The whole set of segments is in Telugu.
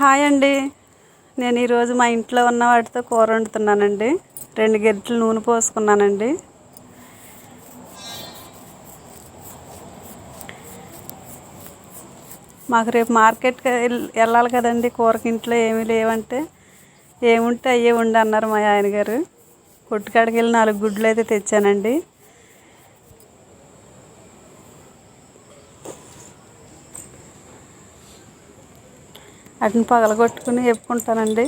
హాయ్ అండి. నేను ఈరోజు మా ఇంట్లో ఉన్న వాటితో కూర వండుతున్నానండి. రెండు గెరిటెలు నూనె పోసుకున్నానండి. మాకు రేపు మార్కెట్కి వెళ్ళాలి కదండి. కూరకి ఇంట్లో ఏమీ లేవంటే ఏముంటే అయ్యే ఉండి అన్నారు మా ఆయన గారు. కొట్టుకాడికి వెళ్ళి నాలుగు గుడ్లు అయితే తెచ్చానండి. వాటిని పగలగొట్టుకుని చెప్పుకుంటానండి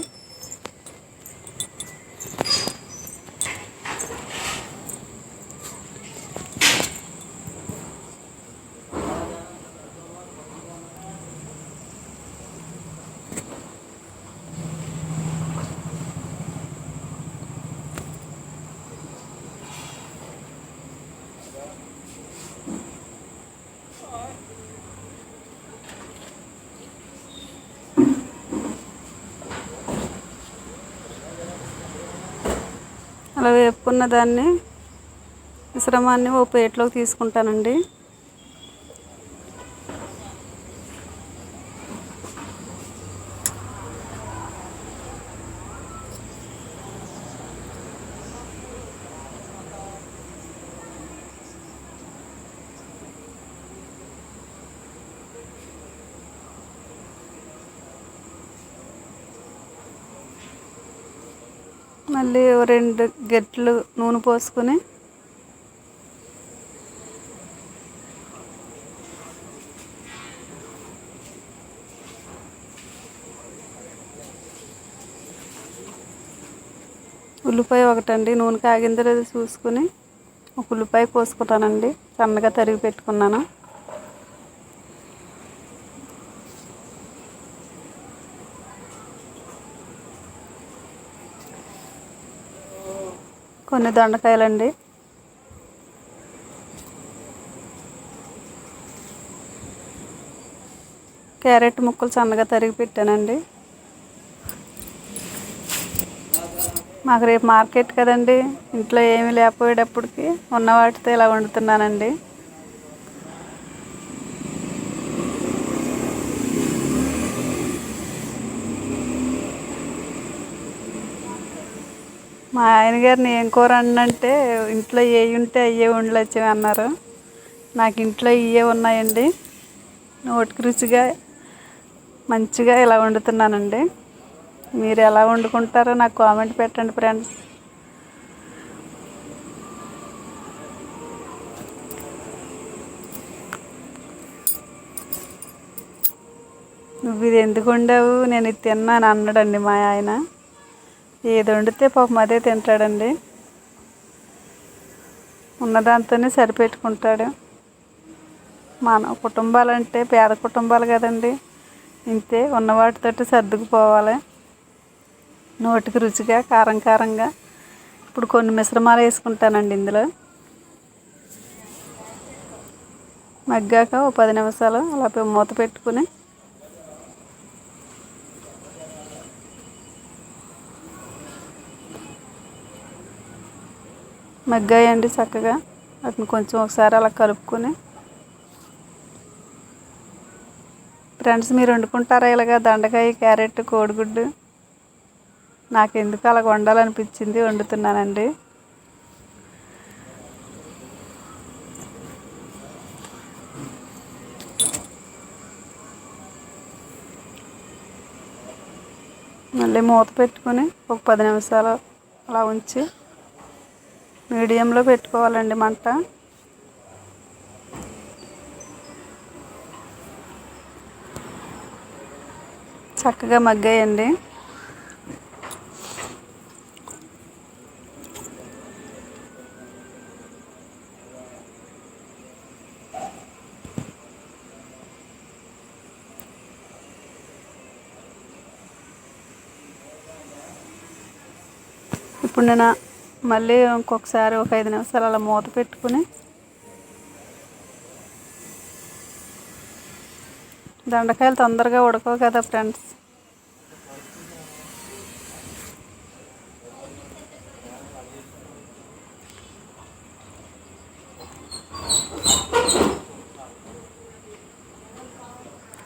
అలా వేపుకున్న దాన్ని మిశ్రమాన్ని ఓ ప్లేట్లోకి తీసుకుంటానండి. మళ్ళీ రెండు గెట్లు నూనె పోసుకొని ఉల్లిపాయ ఒకటండి. నూనె కాగిందో లేదో చూసుకుని ఒక ఉల్లిపాయ కోసుకుంటానండి సన్నగా తరిగి పెట్టుకున్నాను. కొన్ని దొండకాయలండి. క్యారెట్ ముక్కలు సన్నగా తరిగి పెట్టానండి. మాకు రేపు మార్కెట్ కదండి. ఇంట్లో ఏమీ లేకపోయేటప్పటికి ఉన్న వాటితో ఇలా వండుతున్నానండి. మా ఆయన గారిని ఏం కూర అంటే ఇంట్లో ఏ ఉంటే అయ్యే వండలొచ్చు అన్నారు. నాకు ఇంట్లో ఇవే ఉన్నాయండి. నోటికి రుచిగా మంచిగా ఇలా వండుతున్నానండి. మీరు ఎలా వండుకుంటారో నాకు కామెంట్ పెట్టండి ఫ్రెండ్స్. నువ్వు ఇది ఎందుకు వండావు? నేను ఇది తిన్నాను అన్నాడండి మా ఆయన. ఏది వండితే పాపం అదే తింటాడండి. ఉన్నదాంతోనే సరిపెట్టుకుంటాడు. మన కుటుంబాలంటే పేద కుటుంబాలు కదండి. ఇంతే ఉన్నవాటితోటి సర్దుకుపోవాలి. నోటికి రుచిగా కారం కారంగా. ఇప్పుడు కొన్ని మిశ్రమాలు వేసుకుంటానండి ఇందులో. మగ్గాక ఓ పది నిమిషాలు అలా మూత పెట్టుకుని మగ్గాయండి చక్కగా. వాటిని కొంచెం ఒకసారి అలా కలుపుకొని. ఫ్రెండ్స్ మీరు వండుకుంటారా ఇలాగా దండకాయ క్యారెట్ కోడిగుడ్డు? నాకు ఎందుకు అలా వండాలనిపించింది వండుతున్నానండి. మళ్ళీ మూత పెట్టుకొని ఒక పది నిమిషాలు అలా ఉంచి మీడియంలో పెట్టుకోవాలండి మంట. చక్కగా మగ్గాయండి. ఇప్పుడు నేను మళ్ళీ ఇంకొకసారి ఒక ఐదు నిమిషాలు అలా మూత పెట్టుకుని దొండకాయలు తొందరగా ఉడకవు కదా ఫ్రెండ్స్.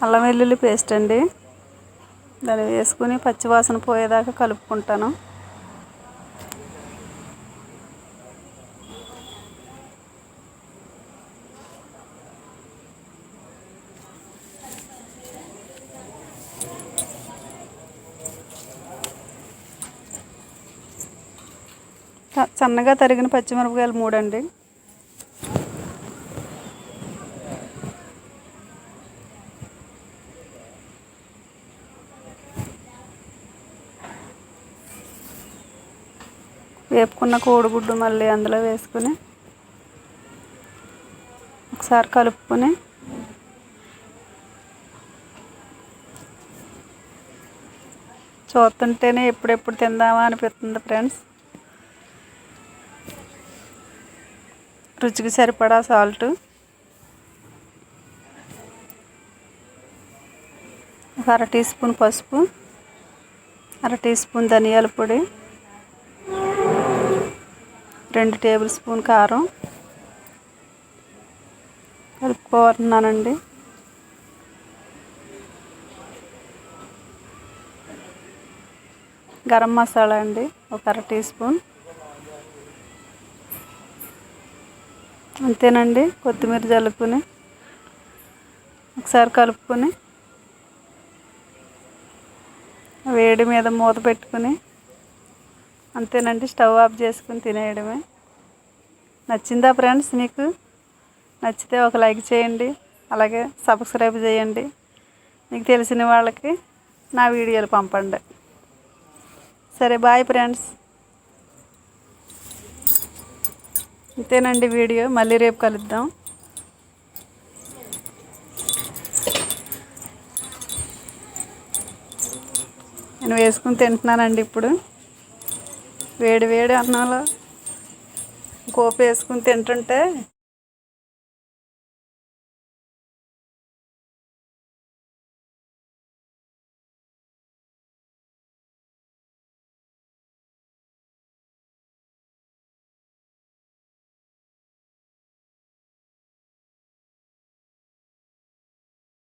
అల్లం వెల్లుల్లి పేస్ట్ అండి. దాన్ని వేసుకుని పచ్చివాసన పోయేదాకా కలుపుకుంటాను. సన్నగా తరిగిన పచ్చిమిరపకాయలు మూడండి. వేపుకున్న కోడిగుడ్డు మళ్ళీ అందులో వేసుకుని ఒకసారి కలుపుకొని చూస్తుంటేనే ఎప్పుడెప్పుడు తిందామా అనిపిస్తుంది ఫ్రెండ్స్. రుచికి సరిపడా సాల్ట్ ఒక అర టీ స్పూన్ పసుపు అర టీ స్పూన్ ధనియాల పొడి రెండు టేబుల్ స్పూన్ కారం. కలుపుకోవాలన్నానండి. గరం మసాలా అండి ఒక అర టీ స్పూన్. అంతేనండి కొత్తిమీర జల్లుకుని ఒకసారి కలుపుకొని వేడి మీద మూత పెట్టుకుని అంతేనండి స్టవ్ ఆఫ్ చేసుకుని తినేయడమే. నచ్చిందా ఫ్రెండ్స్ మీకు? నచ్చితే ఒక లైక్ చేయండి అలాగే సబ్స్క్రైబ్ చేయండి. మీకు తెలిసిన వాళ్ళకి నా వీడియోలు పంపండి. సరే బాయ్ ఫ్రెండ్స్. ఇంతేనండి వీడియో. మళ్ళీ రేపు కలుద్దాం. నేను వేసుకుని తింటున్నానండి ఇప్పుడు. వేడి వేడి అన్నంలో. గోపు వేసుకుని తింటుంటే